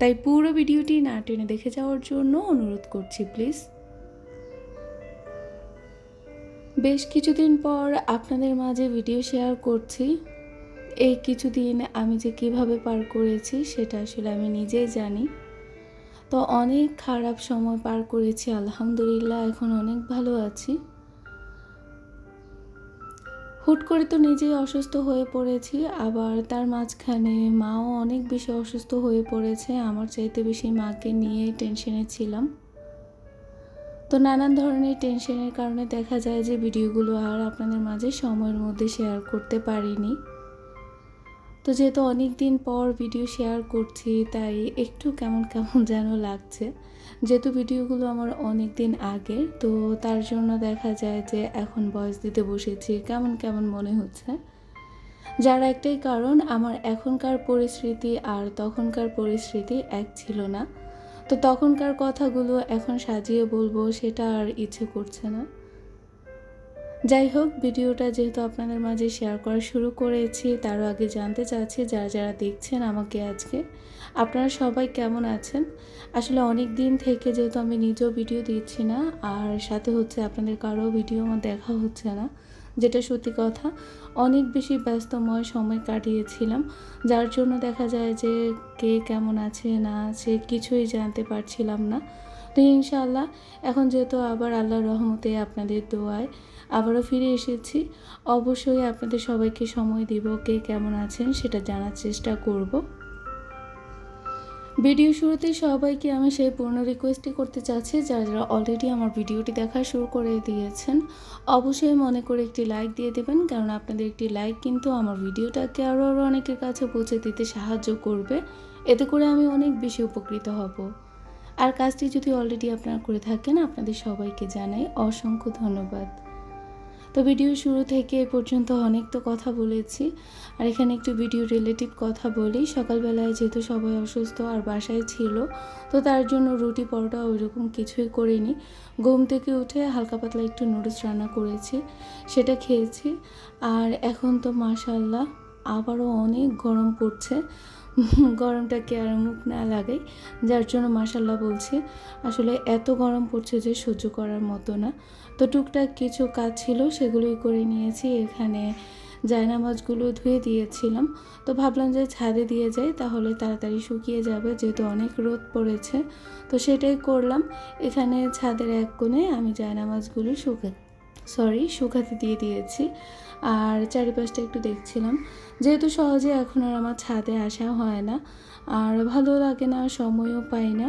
তাই পুরো ভিডিওটি না টেনে দেখে যাওয়ার জন্য অনুরোধ করছি, প্লিজ। বেশ কিছুদিন পর আপনাদের মাঝে ভিডিও শেয়ার করছি। এই কিছুদিন আমি যে কীভাবে পার করেছি সেটা আসলে আমি নিজেই জানি। তো অনেক খারাপ সময় পার করেছি, আলহামদুলিল্লাহ, এখন অনেক ভালো আছি। হুট করে তো নিজেই অসুস্থ হয়ে পড়েছি, আবার তার মাঝখানে মাও অনেক বেশি অসুস্থ হয়ে পড়েছে, আমার চাইতে বেশি মাকে নিয়ে টেনশনে ছিলাম। তো নানান ধরনের টেনশনের কারণে দেখা যায় যে ভিডিওগুলো আর আপনাদের মাঝে সময়ের মধ্যে শেয়ার করতে পারিনি। তো যেহেতু অনেক দিন পর ভিডিও শেয়ার করছি, তাই একটু কেমন কেমন যেন লাগছে। যেহেতু ভিডিওগুলো আমার অনেক দিন আগে তো তার জন্য দেখা যায় যে এখন বয়স দিতে বসেছি। কেমন কেমন মনে হচ্ছে? যার একটাই কারণ, আমার এখনকার পরিস্থিতি আর তখনকার পরিস্থিতি এক ছিল না। তো তখনকার কথাগুলো এখন সাজিয়ে বলব, সেটা আর ইচ্ছে করছে না। যাই হোক, ভিডিওটা যেহেতু আপনাদের মাঝে শেয়ার করা শুরু করেছি, তারও আগে জানতে চাচ্ছি, যারা যারা দেখছেন আমাকে আজকে, আপনারা সবাই কেমন আছেন? আসলে অনেক দিন থেকে যেহেতু আমি নিজেও ভিডিও দিচ্ছি না, আর সাথে হচ্ছে আপনাদের কারও ভিডিও আমার দেখা হচ্ছে না, যেটা সত্যি কথা, অনেক বেশি ব্যস্তময় সময় কাটিয়েছিলাম, যার জন্য দেখা যায় যে কে কেমন আছে, না আছে, কিছুই জানতে পারছিলাম না। তো ইনশাআল্লাহ, এখন যেহেতু আবার আল্লাহর রহমতে আপনাদের দোয়ায় আবারও ফিরে এসেছি। অবশ্যই আপনাদের সবাইকে সময় দিব, কে কেমন আছেন সেটা জানার চেষ্টা করব। ভিডিও শুরুতে সবাইকে আমি সেই পূর্ণ রিকোয়েস্টই করতে চাচ্ছি, যারা যারা অলরেডি আমার ভিডিওটি দেখা শুরু করে দিয়েছেন, অবশ্যই মনে করে একটি লাইক দিয়ে দেবেন, কারণ আপনাদের একটি লাইক কিন্তু আমার ভিডিওটাকে আরও আরও অনেকের কাছে পৌঁছে দিতে সাহায্য করবে। এতে করে আমি অনেক বেশি উপকৃত হব। আর কাজটি যদি অলরেডি আপনারা করে থাকেন, আপনাদের সবাইকে জানাই অসংখ্য ধন্যবাদ। তো ভিডিও শুরু থেকে এ পর্যন্ত অনেক তো কথা বলেছি। আর এখানে একটু ভিডিও রিলেটিভ কথা বলি। সকালবেলায় যেহেতু সবাই অসুস্থ আর বাসায় ছিল, তো তার জন্য রুটি, পরোটা ওইরকম কিছুই করিনি। ঘুম থেকে উঠে হালকা পাতলা একটু নুডলস রান্না করেছি, সেটা খেয়েছি। আর এখন তো মাশাল্লাহ আবারও অনেক গরম পড়ছে। গরমটাকে আর মুখ না লাগাই, যার জন্য মাসাল্লাহ বলছি, আসলে এত গরম পড়ছে যে সহ্য করার মতো না। তো টুকটাক কিছু কাজ ছিল, সেগুলোই করে নিয়েছি। এখানে জায়নামাজগুলো ধুয়ে দিয়েছিলাম। তো ভাবলাম যে ছাদে দিয়ে যাই, তাহলে তাড়াতাড়ি শুকিয়ে যাবে, যেহেতু অনেক রোদ পড়েছে। তো সেটাই করলাম। এখানে ছাদের এক কোণে আমি জায়নামাজগুলো শুকা সরি শুকাতে দিয়ে দিয়েছি। আর চারিপাশটা একটু দেখছিলাম। যেহেতু সহজে এখন আর আমার ছাদে আসা হয় না, আর ভালো লাগে না, সময়ও পাই না।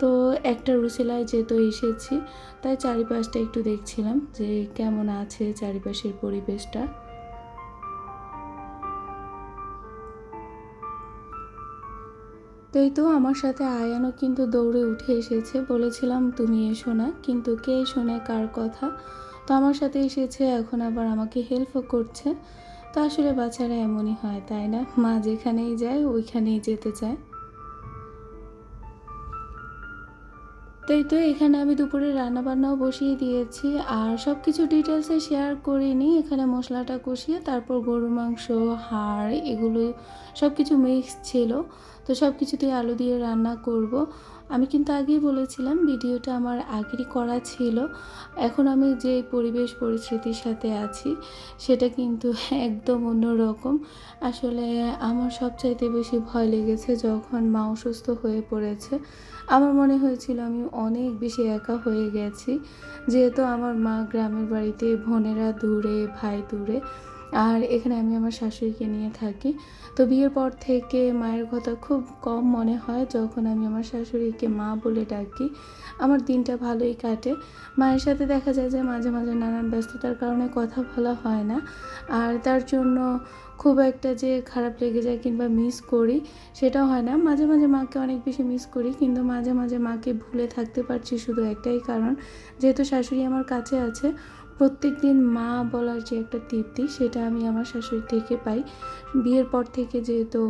তো একটা রুসিলায় যেহেতু এসেছি, তাই চারিপাশটা একটু দেখছিলাম যে কেমন আছে চারিপাশের পরিবেশটা। তো এই তো আমার সাথে আয়ানও কিন্তু দৌড়ে উঠে এসেছে, বলেছিলাম তুমি এসো না, কিন্তু কে শোনে কার কথা? তো আমার সাথে এসেছে, এখন আবার আমাকে হেল্পও করছে। তো আসলে বাচ্চারা এমনই হয়, তাই না? মা যেখানেই যায়, ওইখানেই যেতে চায়। তাই তো এখানে আমি দুপুরে রান্না বান্নাও বসিয়ে দিয়েছি। আর সব কিছু ডিটেলসে শেয়ার করিনি। এখানে মশলাটা কষিয়ে তারপর গরুর মাংস, হাড়, এগুলো সব কিছু মিক্স ছিল। তো সব কিছুতেই আলু দিয়ে রান্না করব। আমি কিন্তু আগেই বলেছিলাম, ভিডিওটা আমার আগেরই করা ছিল। এখন আমি যে পরিবেশ পরিস্থিতির সাথে আছি, সেটা কিন্তু একদম অন্যরকম আসলে আমার সবচাইতে বেশি ভয় লেগেছে যখন মা অসুস্থ হয়ে পড়েছে। আমার মনে হয়েছিল আমি অনেক বেশি একা হয়ে গেছি। যেহেতু আমার মা গ্রামের বাড়িতে বোনেরা দূরে, ভাই দূরে আর এখানে আমি আমার শাশুড়িকে নিয়ে থাকি। তো বিয়ের পর থেকে মায়ের কথা খুব কম মনে হয় যখন আমি আমার শাশুড়িকে মা বলে ডাকি। আমার দিনটা ভালোই কাটে। মায়ের সাথে দেখা যায় যে মাঝে মাঝে নানান ব্যস্ততার কারণে কথা বলা হয় না। আর তার জন্য খুব একটা যে খারাপ লেগে যায় কিংবা মিস করি সেটাও হয় না। মাঝে মাঝে মাকে অনেক বেশি মিস করি কিন্তু মাঝে মাঝে মাকে ভুলে থাকতে পারছি শুধু একটাই কারণ, যেহেতু শাশুড়ি আমার কাছে আছে প্রত্যেক দিন মা বলার যে একটা তৃপ্তি, সেটা আমি আমার শাশুড়ি থেকে পাই। বিয়ের পর থেকে যেহেতু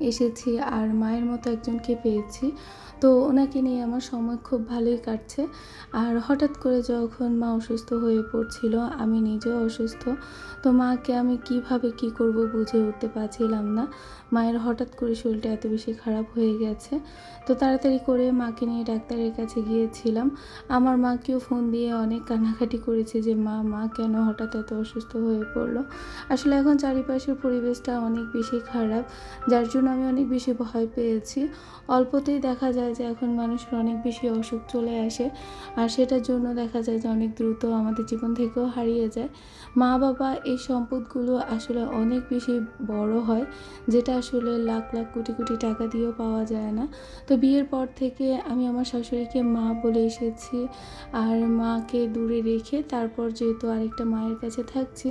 এসেছি আর মায়ের মতো একজনকে পেয়েছি। তো ওনাকে নিয়ে আমার সময় খুব ভালোই কাটছে। আর হঠাৎ করে যখন মা অসুস্থ হয়ে পড়ছিল, আমি নিজেও অসুস্থ। তো মাকে আমি কীভাবে কি করব বুঝে উঠতে পারছিলাম না। মায়ের হঠাৎ করে শরীরটা এত বেশি খারাপ হয়ে গেছে। তো তাড়াতাড়ি করে মাকে নিয়ে ডাক্তারের কাছে গিয়েছিলাম। আমার মাকেও ফোন দিয়ে অনেক কান্নাকাটি করেছে যে, মা মা কেন হঠাৎ এত অসুস্থ হয়ে পড়ল? আসলে এখন চারিপাশের পরিবেশটা অনেক বেশি খারাপ, যার জন্য আমি অনেক বেশি ভয় পেয়েছি। অল্পতেই দেখা যায় যে এখন মানুষের অনেক বেশি অসুখ চলে আসে আর সেটার জন্য দেখা যায় যে অনেক দ্রুত আমাদের জীবন থেকেও হারিয়ে যায়। মা বাবা এই সম্পদগুলো আসলে অনেক বেশি বড় হয় যেটা আসলে লাখ লাখ কোটি কোটি টাকা দিয়েও পাওয়া যায় না। তো বিয়ের পর থেকে আমি আমার শাশুড়িকে মা বলে এসেছি আর মাকে দূরে রেখে তারপর যেহেতু আরেকটা মায়ের কাছে থাকছি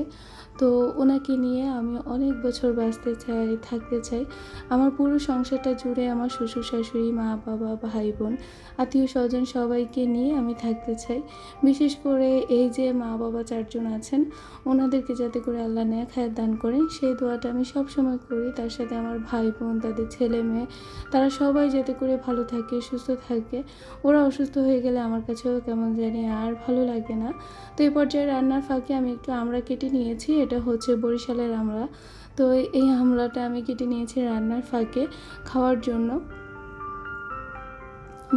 তো ওনাকে নিয়ে আমি অনেক বছর বাঁচতে চাই, থাকতে চাই। আমার পুরো সংসারটা জুড়ে আমার শ্বশুর শাশুড়ি, মা বাবা, ভাই বোন, আত্মীয় স্বজন সবাইকে নিয়ে আমি থাকতে চাই। বিশেষ করে এই যে মা বাবা চারজন আছেন, ওনাদেরকে যাতে করে আল্লাহ নেয় খায়ের দান করেন, সেই দোয়াটা আমি সব সময় করি। তার সাথে আমার ভাই বোন, তাদের ছেলে মেয়ে, তারা সবাই যাতে করে ভালো থাকে, সুস্থ থাকে। ওরা অসুস্থ হয়ে গেলে আমার কাছেও কেমন জানি আর ভালো লাগে না। তো এই পর্যায়ে রান্নার ফাঁকে আমি একটু আমরা কেটে নিয়েছি এটা হচ্ছে বরিশালের আমড়া তো এই আমড়াটা আমি কেটে নিয়েছি রান্নার ফাঁকে খাওয়ার জন্য।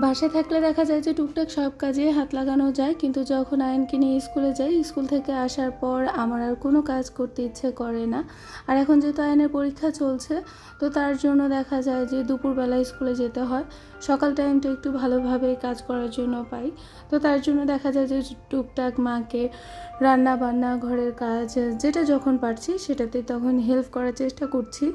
বাসায় থাকলে দেখা যায় যে টুকটাক সব কাজে হাত লাগানো যায়, কিন্তু যখন আয়নকে নিয়ে স্কুলে যাই, স্কুল থেকে আসার পর আমার আর কোনো কাজ করতে ইচ্ছে করে না। আর এখন যেহেতু আয়নের পরীক্ষা চলছে, তো তার জন্য দেখা যায় যে দুপুরবেলা স্কুলে যেতে হয়। সকাল টাইমটা একটু ভালোভাবে কাজ করার জন্য পাই। তো তার জন্য দেখা যায় যে টুকটাক মাকে রান্না বান্না ঘরের কাজ, যেটা যখন পারছি সেটাতে তখন হেল্প করার চেষ্টা করছি।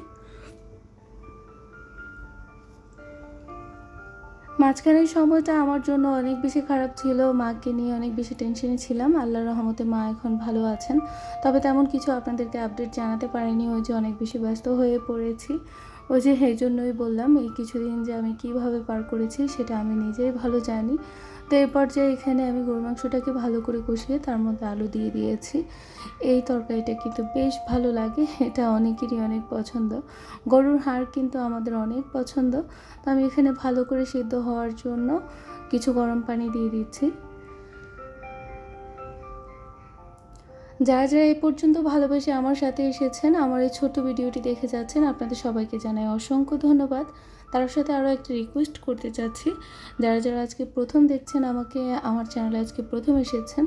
মাঝখানের সময়টা আমার জন্য অনেক বেশি খারাপ ছিল। মাকে নিয়ে অনেক বেশি টেনশনে ছিলাম। আল্লাহর রহমতে মা এখন ভালো আছেন। তবে তেমন কিছু আপনাদেরকে আপডেট জানাতে পারিনি। ওই যে অনেক বেশি ব্যস্ত হয়ে পড়েছি। ওই যে সেই জন্যই বললাম, এই কিছুদিন যে আমি কীভাবে পার করেছি সেটা আমি নিজেই ভালো জানি। তো এই পর্যায়ে এখানে আমি গরু মাংসটাকে ভালো করে কষিয়ে তার মধ্যে আলু দিয়ে দিয়েছি। এই তরকারিটা কিন্তু বেশ ভালো লাগে, এটা অনেকেরই অনেক পছন্দ। গরুর হাড় কিন্তু আমাদের অনেক পছন্দ। তো আমি এখানে ভালো করে সিদ্ধ হওয়ার জন্য কিছু গরম পানি দিয়ে দিচ্ছি। যারা যারা এই পর্যন্ত ভালোবেসে আমার সাথে এসেছেন, আমার এই ছোট ভিডিওটি দেখে যাচ্ছেন, আপনাদের সবাইকে জানাই অসংখ্য ধন্যবাদ। তার সাথে আরও একটা রিকোয়েস্ট করতে চাচ্ছি। যারা যারা আজকে প্রথম দেখছেন আমাকে, আমার চ্যানেলে আজকে প্রথম এসেছেন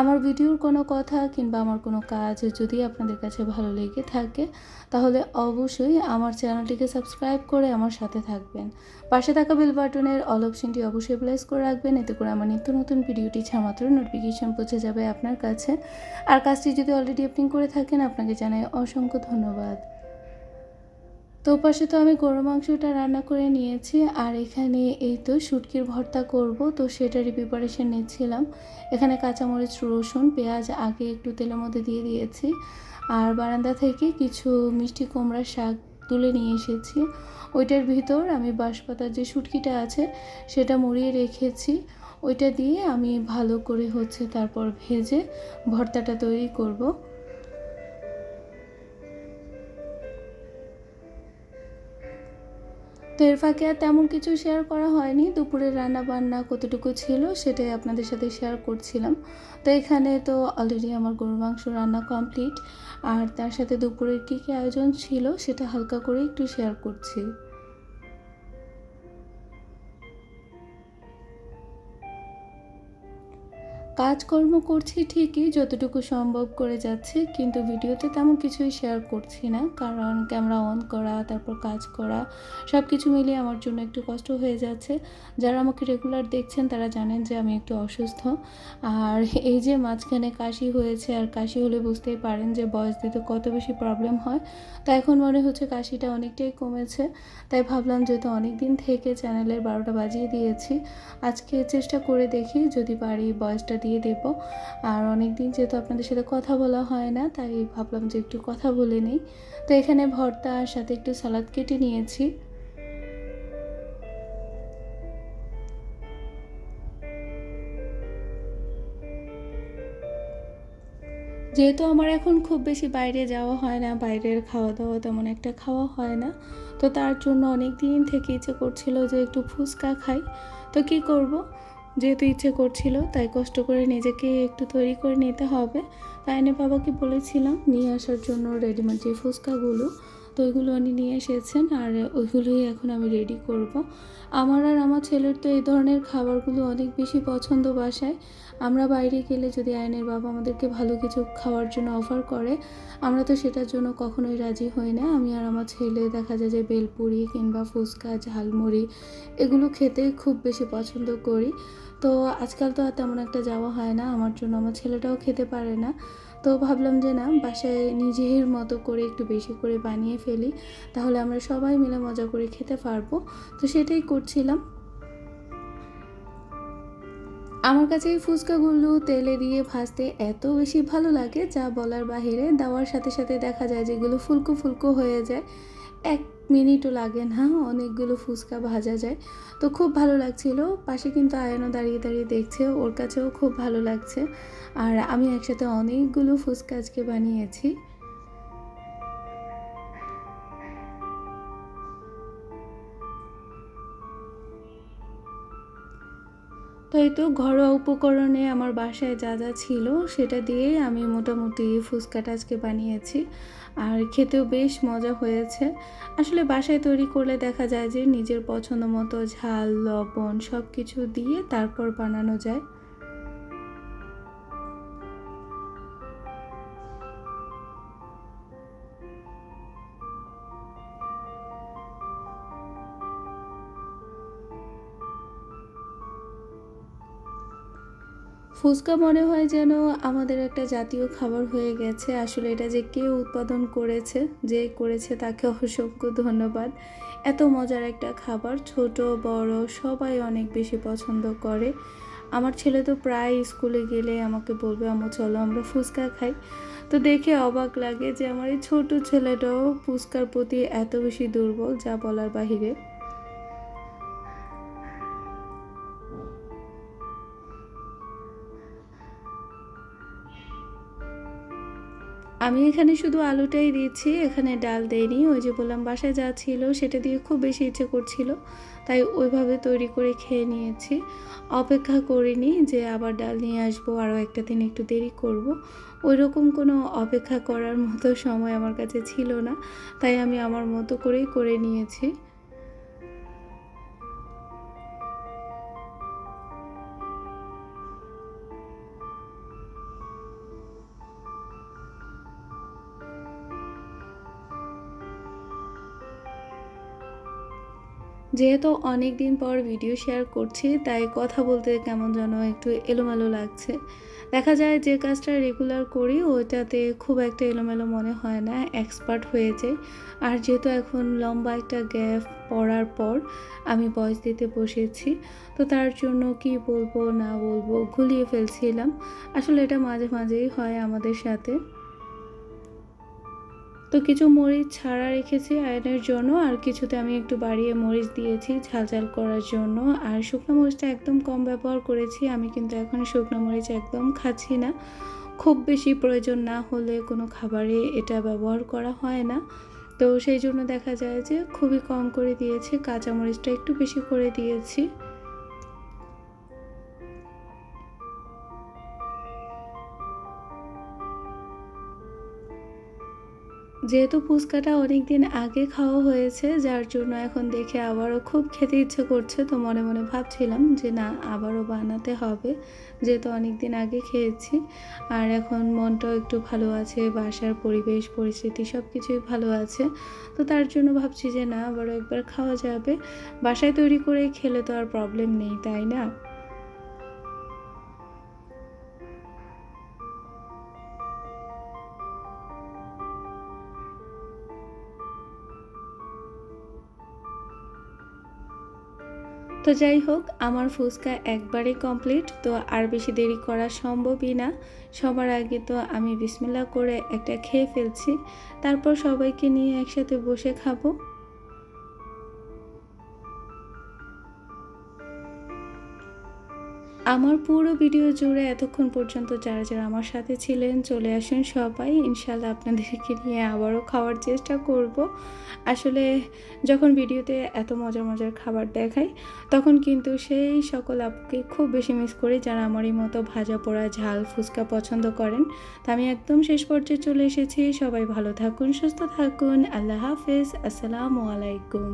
আমার ভিডিওর কোনো কথা কিংবা আমার কোনো কাজ যদি আপনাদের কাছে ভালো লেগে থাকে, তাহলে অবশ্যই আমার চ্যানেলটিকে সাবস্ক্রাইব করে আমার সাথে থাকবেন। পাশে থাকা বেল বাটনের অল অপশনটি অবশ্যই প্লেস করে রাখবেন, এতে করে আমার নিত্য নতুন ভিডিওটি ছামাত্র নোটিফিকেশন পৌঁছে যাবে আপনার কাছে। আর কাজটি যদি অলরেডি আপনি করে থাকেন, আপনাকে জানাই অসংখ্য ধন্যবাদ। তো পাশে তো আমি গরু মাংসটা রান্না করে নিয়েছি, আর এখানে এই তো শুটকির ভর্তা করব, তো সেটারই প্রিপারেশন নিচ্ছিলাম। এখানে কাঁচামরিচ, রসুন, পেঁয়াজ আগে একটু তেলের মধ্যে দিয়ে দিয়েছি, আর বারান্দা থেকে কিছু মিষ্টি কুমড়ার শাক তুলে নিয়ে এসেছি। ওইটার ভিতর আমি বাঁশপাতার যে শুটকিটা আছে সেটা মুড়িয়ে রেখেছি, ওইটা দিয়ে আমি ভালো করে হচ্ছে তারপর ভেজে ভর্তাটা তৈরি করব। তো এর ফাঁকে আর তেমন কিছু শেয়ার করা হয়নি। দুপুরের রান্না বান্না কতটুকু ছিল সেটাই আপনাদের সাথে শেয়ার করছিলাম। তো এখানে তো অলরেডি আমার গরুর মাংস রান্না কমপ্লিট আর তার সাথে দুপুরের কী কী আয়োজন ছিল সেটা হালকা করে একটু শেয়ার করছি। কাজকর্ম করছি ঠিকই, যতটুকু সম্ভব করে যাচ্ছে, কিন্তু ভিডিওতে তেমন কিছুই শেয়ার করছি না। কারণ ক্যামেরা অন করা, তারপর কাজ করা সব কিছু মিলিয়ে আমার জন্য একটু কষ্ট হয়ে যাচ্ছে। যারা আমাকে রেগুলার দেখছেন, তারা জানেন যে আমি একটু অসুস্থ। আর এই যে মাঝখানে কাশি হয়েছে, আর কাশি হলে বুঝতেই পারেন যে বয়স দিতে কত বেশি প্রবলেম হয়। তো এখন মনে হচ্ছে কাশিটা অনেকটাই কমেছে। তাই ভাবলাম যেহেতু অনেক দিন থেকে চ্যানেলের বারোটা বাজিয়ে দিয়েছি, আজকে চেষ্টা করে দেখি যদি পারি বয়সটা দিয়ে দেব। আর অনেক দিন যেহেতু আপনাদের সাথে কথা বলা হয় না, তাই ভাবলাম যে একটু কথা বলে নেই। তো এখানে ভর্তা আর সাথে একটু সালাদ কেটে নিয়েছি। যেহেতু আমার এখন খুব বেশি বাইরে যাওয়া হয় না, বাইরের খাওয়া দাওয়া তেমন একটা খাওয়া হয় না, তো তার জন্য অনেক দিন থেকে ইচ্ছে করছিল যে একটু ফুচকা খাই। তো কি করব? যেহেতু ইচ্ছে করছিল, তাই কষ্ট করে নিজেকে একটু তৈরি করে নিতে হবে। তাই এনে বাবাকে বলেছিলাম, নিয়ে আসার জন্য রেডিমেড যে ফুচকাগুলো তো ওইগুলো উনি নিয়ে এসেছেন আর ওইগুলোই এখন আমি রেডি করব। আমার আর আমার ছেলের তো এই ধরনের খাবারগুলো অনেক বেশি পছন্দ বাসায়। আমরা বাইরে গেলে যদি আয়নের বাবা আমাদেরকে ভালো কিছু খাওয়ার জন্য অফার করে, আমরা তো সেটার জন্য কখনোই রাজি হই না। আমি আর আমার ছেলে দেখা যায় যে বেলপুরি কিংবা ফুচকা, ঝালমুড়ি এগুলো খেতে খুব বেশি পছন্দ করি। তো আজকাল তো আর তেমন একটা যাওয়া হয় না। আমার জন্য আমার ছেলেটাও খেতে পারে না। তো ভাবলাম যে না, বাসায় নিজের মতো করে একটু বেশি করে বানিয়ে ফেলি, তাহলে আমরা সবাই মিলে মজা করে খেতে পারব। তো সেটাই করছিলাম। আমার কাছে এই ফুচকাগুলো তেলে দিয়ে ভাজতে এত বেশি ভালো লাগে, যা বলার বাহিরে দেওয়ার সাথে সাথে দেখা যায় যেগুলো ফুলকো ফুলকো হয়ে যায়। এক মিনিটও লাগে না, অনেকগুলো ফুচকা ভাজা যায়। তো খুব ভালো লাগছিল। পাশে কিন্তু আয়নও দাঁড়িয়ে দাঁড়িয়ে দেখছে, ওর কাছেও খুব ভালো লাগছে। আর আমি একসাথে অনেকগুলো ফুচকা আজকে বানিয়েছি। তো এই তো ঘরোয়া উপকরণে আমার বাসায় যা যা ছিল সেটা দিয়েই আমি মোটামুটি ফুচকাটা আজকে বানিয়েছি। আর খেতেও বেশ মজা হয়েছে। আসলে বাসায় তৈরি করলে দেখা যায় যে নিজের পছন্দ মতো ঝাল, লবণ সব কিছু দিয়ে তারপর বানানো যায়। ফুচকা মনে হয় যেন আমাদের একটা জাতীয় খাবার হয়ে গেছে। আসলে এটা যে কে উৎপাদন করেছে, যে করেছে তাকে অসংখ্য ধন্যবাদ। এত মজার একটা খাবার, ছোট, বড়, সবাই অনেক বেশি পছন্দ করে। আমার ছেলে তো প্রায় স্কুলে গেলে আমাকে বলবে আমো চলো আমরা ফুচকা খাই। তো দেখে অবাক লাগে যে আমার এই ছোটো ছেলেটাও ফুচকার প্রতি এত বেশি দুর্বল, যা বলার বাহিরে। আমি এখানে শুধু আলুটাই দিয়েছি, এখানে ডাল দেয়নি ওই যে বললাম বাসায় যা ছিল সেটা দিয়ে খুব বেশি ইচ্ছে করছিল, তাই ওইভাবে তৈরি করে খেয়ে নিয়েছি অপেক্ষা করিনি যে আবার ডাল নিয়ে আসব, আরও একটা দিন একটু দেরি করব। ওই রকম কোনো অপেক্ষা করার মতো সময় আমার কাছে ছিল না, তাই আমি আমার মতো করেই করে নিয়েছি যেহেতু অনেক দিন পর ভিডিও শেয়ার করছি, তাই কথা বলতে কেমন যেন একটু এলোমেলো লাগছে। দেখা যায় যে কাজটা রেগুলার করি, ওইটাতে খুব একটা এলোমেলো মনে হয় না এক্সপার্ট হয়ে যায় আর যেহেতু এখন লম্বা একটা গ্যাপ পড়ার পর আমি বয়স দিতে বসেছি, তো তার জন্য কি বলব না বলব গুলিয়ে ফেলছিলাম। আসলে এটা মাঝে মাঝেই হয় আমাদের সাথে। তো কিছু মরিচ ছাড়া রেখেছি আয়নের জন্য, আর কিছুতে আমি একটু বাড়িয়ে মরিচ দিয়েছি ঝাল ঝাল করার জন্য। আর শুকনো মরিচটা একদম কম ব্যবহার করেছি, আমি কিন্তু এখন শুকনো মরিচ একদম খাচ্ছি না। খুব বেশি প্রয়োজন না হলে কোনো খাবারে এটা ব্যবহার করা হয় না। তো সেই জন্য দেখা যায় যে খুবই কম করে দিয়েছি, কাঁচা মরিচটা একটু বেশি করে দিয়েছি। যেহেতু ফুচকাটা অনেক দিন আগে খাওয়া হয়েছে, যার জন্য এখন দেখে আবারও খুব খেতে ইচ্ছে করছে। তো মনে মনে ভাবছিলাম যে না, আবারও বানাতে হবে, যেহেতু অনেক দিন আগে খেয়েছি। আর এখন মনটাও একটু ভালো আছে, বাসার পরিবেশ, পরিস্থিতি সব কিছুই ভালো আছে। তো তার জন্য ভাবছি যে না, আবারও একবার খাওয়া যাবে। বাসায় তৈরি করে খেলে তো আর প্রবলেম নেই, তাই না? তো যাই হোক, আমার ফুচকা একবারে কমপ্লিট তো আর বেশি দেরি করা সম্ভবই না। সবার আগে তো আমি বিসমিল্লা করে একটা খেয়ে ফেলছি। তারপর সবাইকে নিয়ে একসাথে বসে খাব। আমার পুরো ভিডিও জুড়ে এতক্ষণ পর্যন্ত যারা যারা আমার সাথে ছিলেন, চলে আসুন সবাই। ইনশাল্লাহ আপনাদেরকে নিয়ে আবারও খাওয়ার চেষ্টা করব। আসলে যখন ভিডিওতে এত মজার মজার খাবার দেখাই, তখন কিন্তু সেই সকল আপুকে খুব বেশি মিস করি যারা আমারই মতো ভাজা পোড়া ঝাল ফুচকা পছন্দ করেন। তা আমি একদম শেষ পর্যায়ে চলে এসেছি। সবাই ভালো থাকুন, সুস্থ থাকুন। আল্লাহ হাফেজ। আসসালামু আলাইকুম।